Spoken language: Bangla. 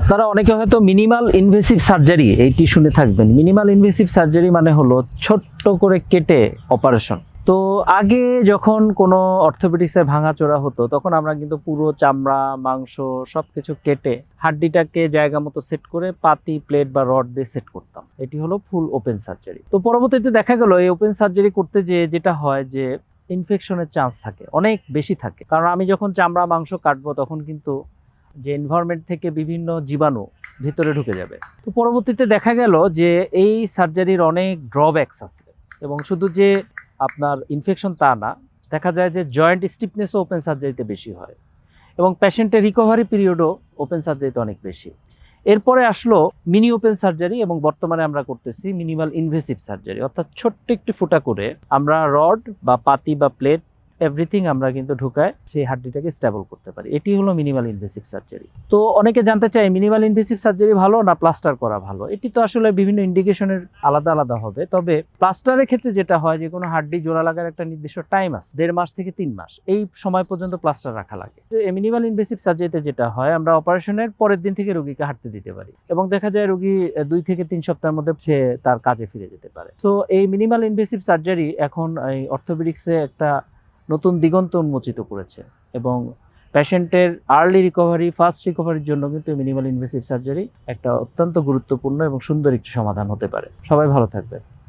আপনারা অনেকে হয়তো মিনিমাল ইনভেসিভ সার্জারি এইটি শুনে থাকবেন। মিনিমাল ইনভেসিভ সার্জারি মানে হলো ছোট্ট করে কেটে অপারেশন তো আগে যখন কোনো অর্থোপেডিক্সে ভাঙাচোরা হতো, তখন আমরা কিন্তু পুরো চামড়া, মাংস সব কিছু কেটে হাড্ডিটাকে জায়গা মতো সেট করে পাতি প্লেট বা রড দিয়ে সেট করতাম। এটি হলো ফুল ওপেন সার্জারি তো পরবর্তীতে দেখা গেল, এই ওপেন সার্জারি করতে যে যেটা হয় যে ইনফেকশনের চান্স থাকে, অনেক বেশি থাকে। কারণ আমি যখন চামড়া, মাংস কাটবো, তখন কিন্তু যে এনভায়রনমেন্ট থেকে বিভিন্ন জীবাণু ভিতরে ঢুকে যাবে। তো পরবর্তীতে দেখা গেল যে এই সার্জারির অনেক ড্রব্যাকস আছে এবং শুধু যে আপনার ইনফেকশন তা না, দেখা যায় যে জয়েন্ট স্টিফনেসও ওপেন সার্জারিতে বেশি হয় এবং পেশেন্টের রিকভারি পিরিয়ডও ওপেন সার্জারিতে অনেক বেশি। এরপরে আসলো মিনি ওপেন সার্জারি এবং বর্তমানে আমরা করতেছি মিনিমাল ইনভেসিভ সার্জারি অর্থাৎ ছোট্ট একটি ফুটা করে আমরা রড বা পাতি বা প্লেট এভরিথিং আমরা কিন্তু ঢুকায় সেই হাড্ডিটাকে স্টেবল করতে পারি। এটি হলো মিনিমাল ইনভেসিভ সার্জারি তো অনেকে জানতে চায় মিনিমাল ইনভেসিভ সার্জারি ভালো না প্লাস্টার করা ভালো? এটি তো আসলে বিভিন্ন ইন্ডিকেশনের আলাদা আলাদা হবে। তবে প্লাস্টারের ক্ষেত্রে যেটা হয়, যে কোনো হাড্ডি জোড়া লাগার একটা নির্দিষ্ট টাইম আছে, দেড় মাস থেকে তিন মাস। এই সময় পর্যন্ত প্লাস্টার রাখা লাগে। মিনিমাল ইনভেসিভ সার্জারিতে যেটা হয়, আমরা অপারেশনের পরের দিন থেকে রোগীকে হাঁটতে দিতে পারি। এবং দেখা যায় রোগী দুই থেকে তিন সপ্তাহের মধ্যে সে তার কাজে ফিরে যেতে পারে। তো এই মিনিমাল ইনভেসিভ সার্জারি এখন এই অর্থোপেডিক্সে একটা নতুন দিগন্ত উন্মোচিত করেছে এবং পেশেন্টের আর্লি রিকভারি ফাস্ট রিকভারির জন্য কিন্তু মিনিমাল ইনভেসিভ সার্জারি একটা অত্যন্ত গুরুত্বপূর্ণ এবং সুন্দর একটি সমাধান হতে পারে। সবাই ভালো থাকবে